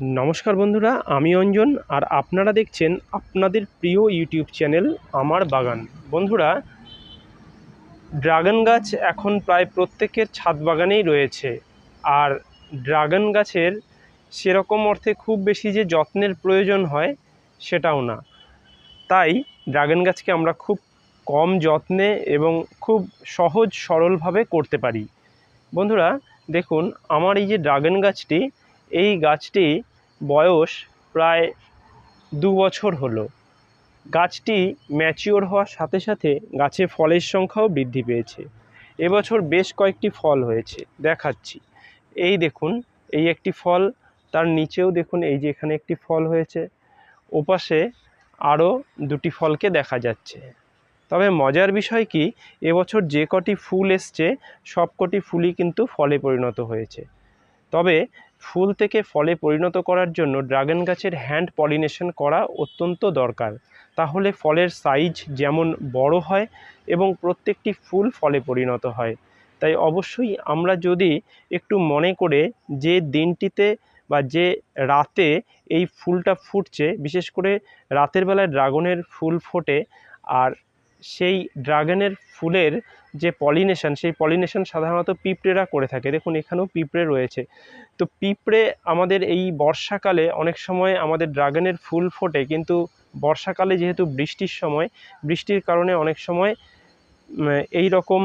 নমস্কার বন্ধুরা, আমি অঞ্জন আর আপনারা দেখছেন আপনাদের প্রিয় ইউটিউব চ্যানেল আমার বাগান। বন্ধুরা, ড্রাগন গাছ এখন প্রায় প্রত্যেকের ছাদ বাগানেই রয়েছে আর ড্রাগন গাছের সেরকম অর্থে খুব বেশি যে যত্নের প্রয়োজন হয় সেটাও না। তাই ড্রাগন গাছকে আমরা খুব কম যত্নে এবং খুব সহজ সরলভাবে করতে পারি। বন্ধুরা, দেখুন, আমার এই যে ড্রাগন গাছটি এই গাছটি বয়স প্রায় দু বছর হলো। গাছটি ম্যাচিওর হওয়ার সাথে সাথে গাছে ফলের সংখ্যাও বৃদ্ধি পেয়েছে। এবছর বেশ কয়েকটি ফল হয়েছে, দেখাচ্ছি। এই দেখুন, এই একটি ফল, তার নিচেও দেখুন, এই যে এখানে একটি ফল হয়েছে। ওপাশে আরও দুটি ফলকে দেখা যাচ্ছে। তবে মজার বিষয় কি, এবছর যে কটি ফুল এসছে সব কটি ফুলই কিন্তু ফলে পরিণত হয়েছে। তবে ফুল থেকে ফলে পরিণত করার জন্য ড্রাগন গাছের হ্যান্ড পলিনেশন করা অত্যন্ত দরকার। তাহলে ফলের সাইজ যেমন বড় হয় এবং প্রত্যেকটি ফুল ফলে পরিণত হয়। তাই অবশ্যই আমরা যদি একটু মনে করে যে দিনটিতে বা যে রাতে এই ফুলটা ফুটছে, বিশেষ করে রাতের বেলায় ড্রাগনের ফুল ফোটে, আর সেই ড্রাগনের ফুলের যে পলিনেশন সেই পলিনেশন সাধারণত পিঁপড়েরা করে থাকে। দেখুন, এখানেও পিঁপড়ে রয়েছে। তো পিঁপড়ে আমাদের এই বর্ষাকালে অনেক সময় আমাদের ড্রাগনের ফুল ফোটে, কিন্তু বর্ষাকালে যেহেতু বৃষ্টির সময়, বৃষ্টির কারণে অনেক সময় এই রকম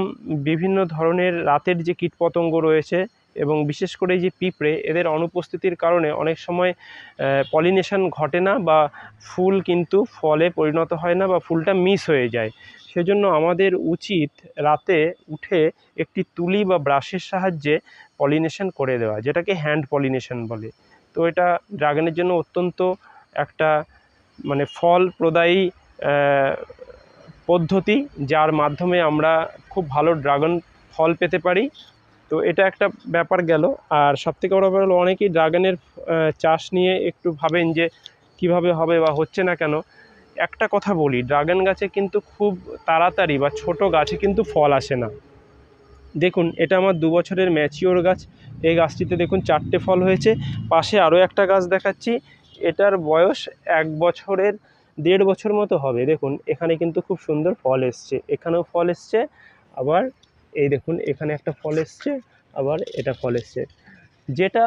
বিভিন্ন ধরনের রাতের যে কীটপতঙ্গ রয়েছে এবং বিশেষ করে যে পিঁপড়ে, এদের অনুপস্থিতির কারণে অনেক সময় পলিনেশন ঘটে না বা ফুল কিন্তু ফলে পরিণত হয় না বা ফুলটা মিস হয়ে যায়। সেজন্য আমাদের উচিত রাতে উঠে একটি তুলি বা ব্রাশের সাহায্যে পলিনেশন করে দেওয়া, যেটাকে হ্যান্ড পলিনেশন বলে। তো এটা ড্রাগনের জন্য অত্যন্ত একটা মানে ফল প্রদায়ী পদ্ধতি, যার মাধ্যমে আমরা খুব ভালো ড্রাগন ফল পেতে পারি। তো এটা একটা ব্যাপার গেল। আর সবথেকে বড় ব্যাপার হলো, অনেকেই ড্রাগনের চাষ নিয়ে একটু ভাবেন যে কীভাবে হবে বা হচ্ছে না কেন। একটা কথা বলি, ড্রাগন গাছে কিন্তু খুব তাড়াতাড়ি বা ছোট গাছে কিন্তু ফল আসে না। দেখুন, এটা আমার দু বছরের ম্যাচিওর গাছ, এই গাছটিতে দেখুন চারটে ফল হয়েছে, পাশে আরও একটা গাছ দেখাচ্ছি, এটার বয়স এক বছরের, দেড় বছর মতো হবে। দেখুন, এখানে কিন্তু খুব সুন্দর ফল এসছে, এখানেও ফল এসছে, আবার এই দেখুন, এখানে একটা ফল এসছে, আবার এটা ফল এসছে। যেটা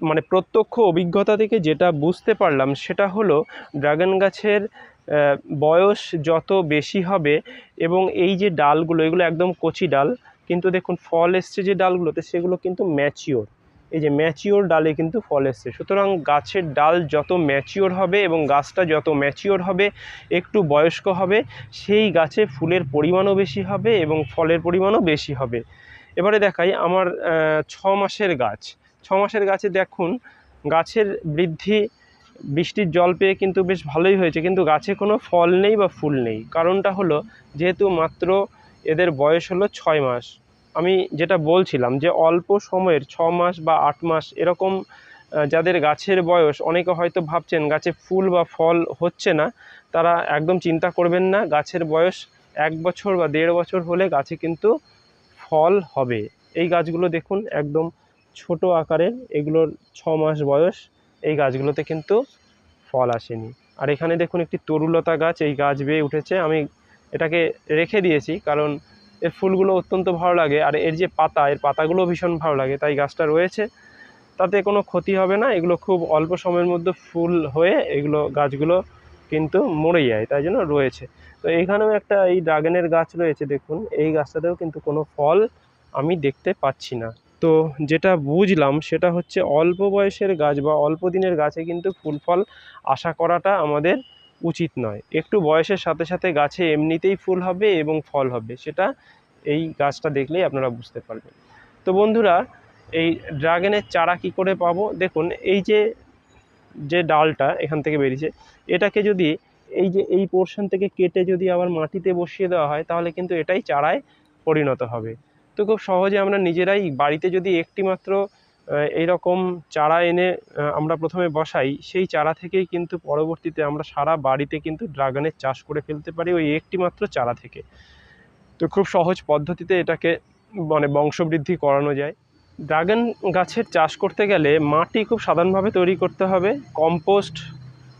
মানে প্রত্যক্ষ অভিজ্ঞতা থেকে যেটা বুঝতে পারলাম সেটা হলো ড্রাগন গাছের বয়স যত বেশি হবে এবং এই যে ডালগুলো, এগুলো একদম কচি ডাল, কিন্তু দেখুন ফল এসছে যে ডালগুলোতে সেগুলো কিন্তু ম্যাচিওর। এই যে ম্যাচিওর ডালে কিন্তু ফল এসছে। সুতরাং গাছের ডাল যত ম্যাচিওর হবে এবং গাছটা যত ম্যাচিওর হবে, একটু বয়স্ক হবে, সেই গাছে ফুলের পরিমাণও বেশি হবে এবং ফলের পরিমাণও বেশি হবে। এবারে দেখাই আমার ছ মাসের গাছ। ছ মাসের গাছে দেখুন, গাছের বৃদ্ধি, বৃষ্টির জল পেয়ে কিন্তু বেশ ভালোই হয়েছে, কিন্তু গাছে কোনো ফল নেই বা ফুল নেই। কারণটা হলো, যেহেতু মাত্র এদের বয়স হলো ছয় মাস, আমি যেটা বলছিলাম যে অল্প সময়ের ছ মাস বা আট মাস এরকম যাদের গাছের বয়স, অনেকে হয়তো ভাবছেন গাছে ফুল বা ফল হচ্ছে না, তারা একদম চিন্তা করবেন না, গাছের বয়স এক বছর বা দেড় বছর হলে গাছে কিন্তু ফল হবে। এই গাছগুলো দেখুন একদম ছোট আকারের, এগুলোর ছ মাস বয়স, এই গাছগুলোতে কিন্তু ফল আসেনি। আর এখানে দেখুন একটি তরুলতা গাছ, এই গাছ বেয়ে উঠেছে। আমি এটাকে রেখে দিয়েছি কারণ এর ফুলগুলো অত্যন্ত ভালো লাগে আর এর যে পাতা, এর পাতাগুলো ভীষণ ভালো লাগে, তাই গাছটা রয়েছে। তাতে কোনো ক্ষতি হবে না, এগুলো খুব অল্প সময়ের মধ্যে ফুল হয়ে এগুলো গাছগুলো কিন্তু মরে যায়, তাই জন্য রয়েছে। তো এখানেও একটা এই ড্রাগনের গাছ রয়েছে, দেখুন। এই গাছটাতেও কিন্তু কোনো ফল আমি দেখতে পাচ্ছি না। তো যেটা বুঝলাম সেটা হচ্ছে অল্প বয়সের গাছ বা অল্প দিনের গাছে কিন্তু ফুল ফল আশা করাটা আমাদের উচিত নয়। একটু বয়সের সাথে সাথে গাছে এমনিতেই ফুল হবে এবং ফল হবে, সেটা এই গাছটা দেখলেই আপনারা বুঝতে পারবেন। তো বন্ধুরা, এই ড্রাগনের চারা কি করে পাবো? দেখুন, এই যে যে ডালটা এখান থেকে বেরিয়েছে, এটাকে যদি এই যে, এই পোর্শন থেকে কেটে যদি আবার মাটিতে বসিয়ে দেওয়া হয়, তাহলে কিন্তু এটাই চারায় পরিণত হবে। তো খুব সহজে আমরা নিজেরাই বাড়িতে যদি একটি মাত্র এই রকম চারা এনে আমরা প্রথমে বসাই, সেই চারা থেকেই কিন্তু পরবর্তীতে আমরা সারা বাড়িতে কিন্তু ড্রাগনের চাষ করে ফেলতে পারি ওই একটি মাত্র চারা থেকে। তো খুব সহজ পদ্ধতিতে এটাকে মানে বংশবৃদ্ধি করানো যায়। ড্রাগন গাছের চাষ করতে গেলে মাটি খুব সাধারণভাবে তৈরি করতে হবে। কম্পোস্ট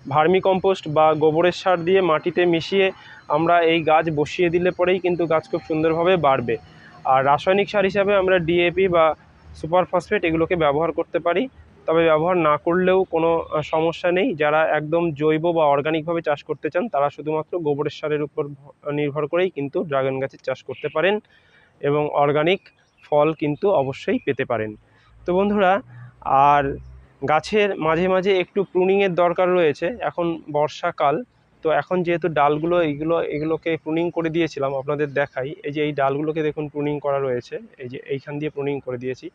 ভার্মি কম্পোস্ট বা গোবরের সার দিয়ে মাটিতে মিশিয়ে আমরা এই গাছ বসিয়ে দিলে পরেই কিন্তু গাছ খুব সুন্দরভাবে বাড়বে। আর রাসায়নিক সার হিসাবে আমরা ডিএপি বা সুপার ফসফেট এগুলোকে ব্যবহার করতে পারি। তবে ব্যবহার না করলেও কোনো সমস্যা নেই। যারা একদম জৈব বা অর্গানিকভাবে চাষ করতে চান, তারা শুধুমাত্র গোবরের সারের উপর নির্ভর করেই কিন্তু ড্রাগন গাছের চাষ করতে পারেন এবং অর্গানিক ফল কিন্তু অবশ্যই পেতে পারেন। তো বন্ধুরা, আর গাছের মাঝে মাঝে একটু প্রুনিংয়ের দরকার রয়েছে। এখন বর্ষাকাল তো এখন যেহেতু ডালগুলো এইগুলো, এগুলোকে প্রুনিং করে দিয়েছিলাম আপনাদের দেখাই, এই যে এই ডালগুলোকে দেখুন প্রুনিং করা রয়েছে, এই যে এইখান দিয়ে প্রুনিং করে দিয়েছি।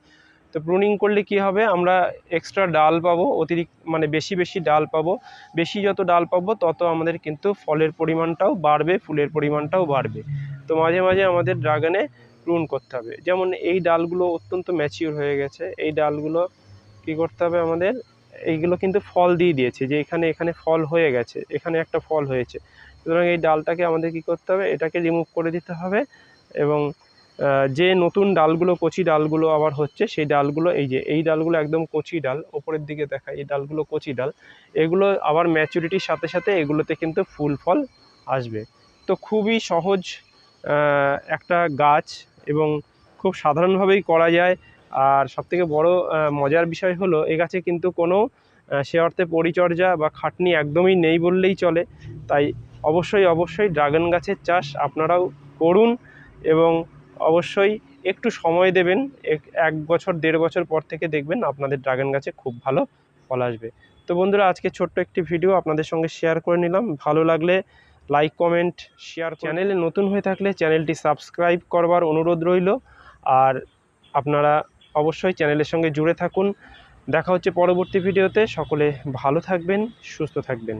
তো প্রুনিং করলে কি হবে, আমরা এক্সট্রা ডাল পাবো, অতিরিক্ত মানে বেশি বেশি ডাল পাবো, বেশি যত ডাল পাবো, তত আমাদের কিন্তু ফলের পরিমাণটাও বাড়বে, ফুলের পরিমাণটাও বাড়বে। তো মাঝে মাঝে আমাদের ড্রাগনে প্রুন করতে হবে। যেমন এই ডালগুলো অত্যন্ত ম্যাচিওর হয়ে গেছে, এই ডালগুলো কি করতে হবে আমাদের এইগুলো কিন্তু ফল দিয়ে দিয়েছে, যে এখানে এখানে ফল হয়ে গেছে, এখানে একটা ফল হয়েছে। সুতরাং এই ডালটাকে আমাদের কি করতে হবে, এটাকে রিমুভ করে দিতে হবে এবং যে নতুন ডালগুলো, কচি ডালগুলো আবার হচ্ছে, সেই ডালগুলো, এই যে, এই ডালগুলো একদম কচি ডাল, ওপরের দিকে দেখা, এই ডালগুলো কচি ডাল, এগুলো আবার ম্যাচুরিটির সাথে সাথে এগুলোতে কিন্তু ফুল ফল আসবে। তো খুবই সহজ একটা গাছ এবং খুব সাধারণভাবেই করা যায়। আর সবথেকে বড় মজার বিষয় হলো, এ গাছে কিন্তু কোনো সে অর্থে পরিচর্যা বা খাটনি একদমই নেই বললেই চলে। তাই অবশ্যই অবশ্যই ড্রাগন গাছের চাষ আপনারাও করুন এবং অবশ্যই একটু সময় দেবেন, এক বছর, দেড় বছর পর থেকে দেখবেন আপনাদের ড্রাগন গাছে খুব ভালো ফল আসবে। তো বন্ধুরা, আজকে ছোট্ট একটি ভিডিও আপনাদের সঙ্গে শেয়ার করে নিলাম। ভালো লাগলে লাইক কমেন্ট শেয়ার চ্যানেলে নতুন হয়ে থাকলে চ্যানেলটি সাবস্ক্রাইব করবার অনুরোধ রইল। আর আপনারা অবশ্যই চ্যানেলের সঙ্গে জুড়ে থাকুন। দেখা হচ্ছে পরবর্তী ভিডিওতে। সকলে ভালো থাকবেন সুস্থ থাকবেন।